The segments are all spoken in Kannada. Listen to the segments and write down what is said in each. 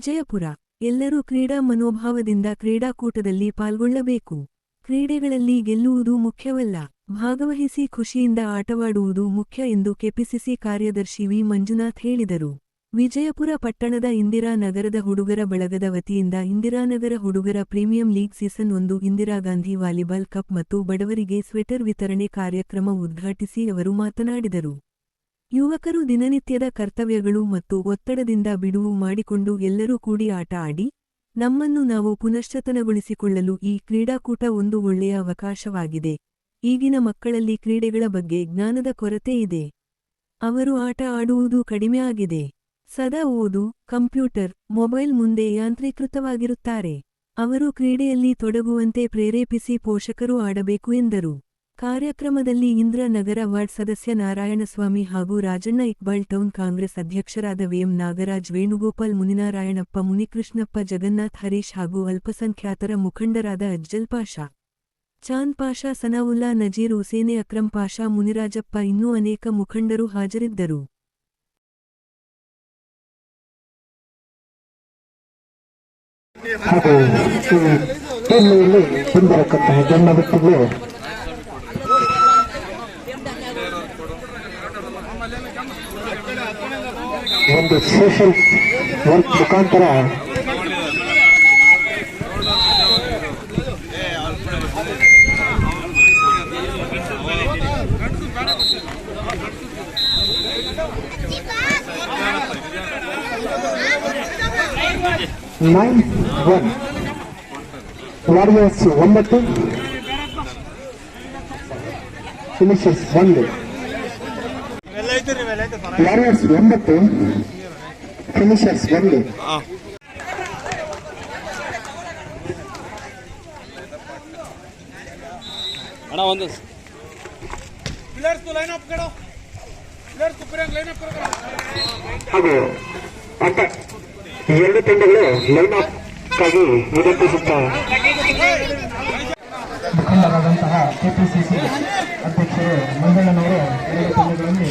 ವಿಜಯಪುರ. ಎಲ್ಲರೂ ಕ್ರೀಡಾ ಮನೋಭಾವದಿಂದ ಕ್ರೀಡಾಕೂಟದಲ್ಲಿ ಪಾಲ್ಗೊಳ್ಳಬೇಕು. ಕ್ರೀಡೆಗಳಲ್ಲಿ ಗೆಲ್ಲುವುದು ಮುಖ್ಯವಲ್ಲ. ಭಾಗವಹಿಸಿ ಖುಷಿಯಿಂದ ಆಟವಾಡುವುದು ಮುಖ್ಯ ಎಂದು ಕೆಪಿಸಿಸಿ ಕಾರ್ಯದರ್ಶಿ ವಿ. ಮಂಜುನಾಥ್ ಹೇಳಿದರು. ವಿಜಯಪುರ ಪಟ್ಟಣದ ಇಂದಿರಾನಗರದ ಹುಡುಗರ ಬಳಗದ ವತಿಯಿಂದ ಇಂದಿರಾನಗರ ಹುಡುಗರ ಪ್ರೀಮಿಯಂ ಲೀಗ್ ಸೀಸನ್ ಒಂದು ಇಂದಿರಾಗಾಂಧಿ ವಾಲಿಬಾಲ್ ಕಪ್ ಮತ್ತು ಬಡವರಿಗೆ ಸ್ವೆಟರ್ ವಿತರಣೆ ಕಾರ್ಯಕ್ರಮ ಉದ್ಘಾಟಿಸಿ ಅವರು ಮಾತನಾಡಿದರು. ಯುವಕರು ದಿನನಿತ್ಯದ ಕರ್ತವ್ಯಗಳು ಮತ್ತು ಒತ್ತಡದಿಂದ ಬಿಡುವು ಮಾಡಿಕೊಂಡು ಎಲ್ಲರೂ ಕೂಡಿ ಆಟ ಆಡಿ, ನಮ್ಮನ್ನು ನಾವು ಪುನಶ್ಚತನಗೊಳಿಸಿಕೊಳ್ಳಲು ಈ ಕ್ರೀಡಾಕೂಟ ಒಂದು ಒಳ್ಳೆಯ ಅವಕಾಶವಾಗಿದೆ. ಈಗಿನ ಮಕ್ಕಳಲ್ಲಿ ಕ್ರೀಡೆಗಳ ಬಗ್ಗೆ ಜ್ಞಾನದ ಕೊರತೆ ಇದೆ. ಅವರು ಆಟ ಆಡುವುದು ಕಡಿಮೆ ಆಗಿದೆ. ಸದಾ ಓದು, ಕಂಪ್ಯೂಟರ್, ಮೊಬೈಲ್ ಮುಂದೆ ಯಾಂತ್ರೀಕೃತವಾಗಿರುತ್ತಾರೆ. ಅವರು ಕ್ರೀಡೆಯಲ್ಲಿ ತೊಡಗುವಂತೆ ಪ್ರೇರೇಪಿಸಿ ಪೋಷಕರು ಆಡಬೇಕು ಎಂದರು. ಕಾರ್ಯಕ್ರಮದಲ್ಲಿ ಇಂದ್ರ ನಗರ ವಾರ್ಡ್ ಸದಸ್ಯ ನಾರಾಯಣಸ್ವಾಮಿ ಹಾಗೂ ರಾಜಣ್ಣ ಇಕ್ಬಾಲ್ ಟೌನ್ ಕಾಂಗ್ರೆಸ್ ಅಧ್ಯಕ್ಷರಾದ ವಿಎಂ ನಾಗರಾಜ್, ವೇಣುಗೋಪಾಲ್ ಮುನಿನಾರಾಯಣಪ್ಪ, ಮುನಿಕೃಷ್ಣಪ್ಪ ಜಗನ್ನಾಥ್, ಹರೀಶ್ ಹಾಗೂ ಅಲ್ಪಸಂಖ್ಯಾತರ ಮುಖಂಡರಾದ ಅಜ್ಜಲ್ ಪಾಷಾ, ಚಾಂದ್ ಪಾಷಾ, ಸನಾವುಲ್ಲಾ ನಜೀರ್, ಹುಸೇನೆ ಅಕ್ರಂ ಪಾಷಾ, ಮುನಿರಾಜಪ್ಪ ಇನ್ನೂ ಅನೇಕ ಮುಖಂಡರು ಹಾಜರಿದ್ದರು. ಹಾಗೂ ಈ ಟೂರ್ನಿಯಲ್ಲಿ ಬಂದಿರತಕ್ಕಂತಹ ಗಣ್ಯ ವ್ಯಕ್ತಿಗಳು ಒಂದು ಸೋಷಿಯಲ್ ವರ್ಕ್ ಮುಖಾಂತರ ನೈನ್ ಒನ್ ವಾರಿಯರ್ಸ್ ಒಂಬತ್ತು ಫಿನಿಷರ್ಸ್ ಒಂದು ವಾರಿಯರ್ಸ್ ಒಂಬತ್ತು ಫಿನಿಷರ್ಸ್ ಒಂದು. ಎರಡು ತಂಡಗಳು ಲೈನ್ ಅಪ್ ಆಗಿ ವಿನಂತಿಸುತ್ತಾರೆ ಮುಖಂಡರಾದಂತಹ ಕೆಪಿಸಿಸಿ ಅಧ್ಯಕ್ಷರು ಮಂಗಳನವರು ಎರಡು ತಂಡಗಳಲ್ಲಿ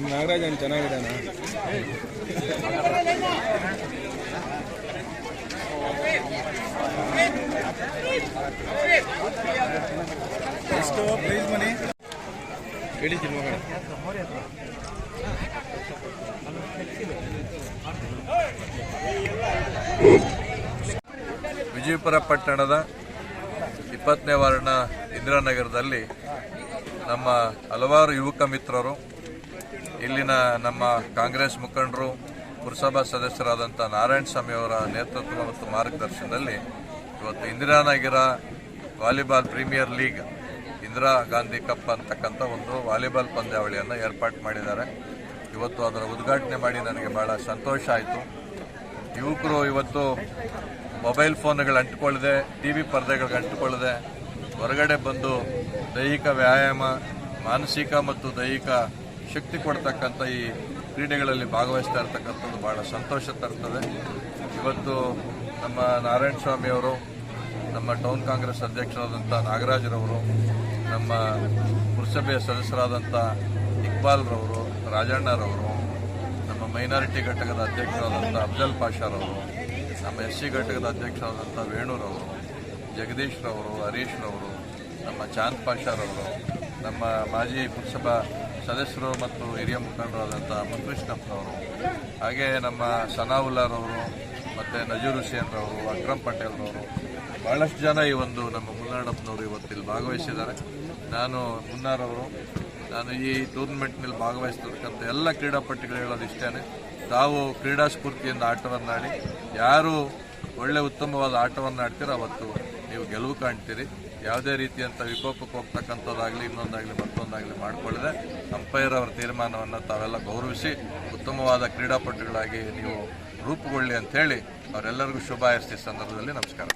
ಶ್ರೀಲಂಕಾ ನಾಗರಾಜನ್ ಚೆನ್ನಾಗಿದ್ದಾನ. ವಿಜಯಪುರ ಪಟ್ಟಣದ ಇಪ್ಪತ್ತನೇ ವಾರ್ಡ್ನ ಇಂದಿರಾನಗರದಲ್ಲಿ ನಮ್ಮ ಹಲವಾರು ಯುವಕ ಮಿತ್ರರು ಇಲ್ಲಿನ ನಮ್ಮ ಕಾಂಗ್ರೆಸ್ ಮುಖಂಡರು, ಪುರಸಭಾ ಸದಸ್ಯರಾದಂಥ ನಾರಾಯಣ ಸ್ವಾಮಿ ಅವರ ನೇತೃತ್ವ ಮತ್ತು ಮಾರ್ಗದರ್ಶನದಲ್ಲಿ ಇವತ್ತು Indiranagar volleyball premier league, Indira Gandhi cup ಅಂತಕ್ಕಂಥ ಒಂದು ವಾಲಿಬಾಲ್ ಪಂದ್ಯಾವಳಿಯನ್ನು ಏರ್ಪಾಟ್ ಮಾಡಿದ್ದಾರೆ. ಇವತ್ತು ಅದರ ಉದ್ಘಾಟನೆ ಮಾಡಿ ನನಗೆ ಬಹಳ ಸಂತೋಷ ಆಯಿತು. ಯುವಕರು ಇವತ್ತು ಮೊಬೈಲ್ ಫೋನ್ಗಳು ಅಂಟಿಕೊಳ್ಳದೆ, ಟಿ ವಿ ಪರದೆಗಳಿಗೆ ಅಂಟಿಕೊಳ್ಳದೆ ಹೊರಗಡೆ ಬಂದು ದೈಹಿಕ ವ್ಯಾಯಾಮ, ಮಾನಸಿಕ ಮತ್ತು ದೈಹಿಕ ಶಕ್ತಿ ಕೊಡ್ತಕ್ಕಂಥ ಈ ಕ್ರೀಡೆಗಳಲ್ಲಿ ಭಾಗವಹಿಸ್ತಾ ಇರ್ತಕ್ಕಂಥದ್ದು ಭಾಳ ಸಂತೋಷ ತರ್ತದೆ. ಇವತ್ತು ನಮ್ಮ ನಾರಾಯಣ ಸ್ವಾಮಿ ಅವರು, ನಮ್ಮ ಟೌನ್ ಕಾಂಗ್ರೆಸ್ ಅಧ್ಯಕ್ಷರಾದಂಥ ನಾಗರಾಜ್ರವರು ನಮ್ಮ ಪುರಸಭೆಯ ಸದಸ್ಯರಾದಂಥ ಇಕ್ಬಾಲ್ರವರು ರಾಜಣ್ಣರವರು, ನಮ್ಮ ಮೈನಾರಿಟಿ ಘಟಕದ ಅಧ್ಯಕ್ಷರಾದಂಥ ಅಫ್ಜಲ್ ಪಾಷಾರವರು ನಮ್ಮ ಎಸ್ ಸಿ ಘಟಕದ ಅಧ್ಯಕ್ಷರಾದಂಥ ವೇಣುರವರು ಜಗದೀಶ್ರವರು ಹರೀಶ್ರವರು ನಮ್ಮ ಚಾಂದ್ ಪಾಷಾರವರು ನಮ್ಮ ಮಾಜಿ ಪುರಸಭಾ ಸದಸ್ಯರು ಮತ್ತು ಹಿರಿಯ ಮುಖಂಡರಾದಂಥ ಮುನ್ಕೃಷ್ಣಪ್ಪನವರು ಹಾಗೆ ನಮ್ಮ ಸನಾವುಲ್ಲಾರವರು ಮತ್ತು ನಜೀರ್ ಹುಸೇನ್ರವರು ಅಕ್ರಮ್ ಪಟೇಲ್ರವರು ಭಾಳಷ್ಟು ಜನ ಈ ಒಂದು ನಮ್ಮ ಮುನ್ನಾಡಪ್ಪನವರು ಇವತ್ತು ಇಲ್ಲಿ ಭಾಗವಹಿಸಿದ್ದಾರೆ. ನಾನು ಮುನ್ನಾರವರು ನಾನು ಈ ಟೂರ್ನಮೆಂಟ್ನಲ್ಲಿ ಭಾಗವಹಿಸ್ತಕ್ಕಂಥ ಎಲ್ಲ ಕ್ರೀಡಾಪಟುಗಳು ಹೇಳೋದು ಇಷ್ಟೇ ತಾವು ಕ್ರೀಡಾಸ್ಫೂರ್ತಿಯಿಂದ ಆಟವನ್ನು ಆಡಿ ಯಾರು ಒಳ್ಳೆ ಉತ್ತಮವಾದ ಆಟವನ್ನು ಆಡ್ತೀರೋ ಅವತ್ತು ನೀವು ಗೆಲುವು ಕಾಣ್ತೀರಿ. ಯಾವುದೇ ರೀತಿಯಂಥ ವಿಕೋಪಕ್ಕೆ ಹೋಗ್ತಕ್ಕಂಥದ್ದಾಗಲಿ, ಇನ್ನೊಂದಾಗಲಿ, ಮತ್ತೊಂದಾಗಲಿ ಮಾಡಿಕೊಳ್ಳದೆ ಅಂಪೈರ್ ಅವರ ತೀರ್ಮಾನವನ್ನು ತಾವೆಲ್ಲ ಗೌರವಿಸಿ, ಉತ್ತಮವಾದ ಕ್ರೀಡಾಪಟುಗಳಾಗಿ ನೀವು ರೂಪುಗೊಳ್ಳಿ ಅಂಥೇಳಿ ಅವರೆಲ್ಲರಿಗೂ ಶುಭ ಹಾರೈಸ್ತಿ ಸಂದರ್ಭದಲ್ಲಿ ನಮಸ್ಕಾರ.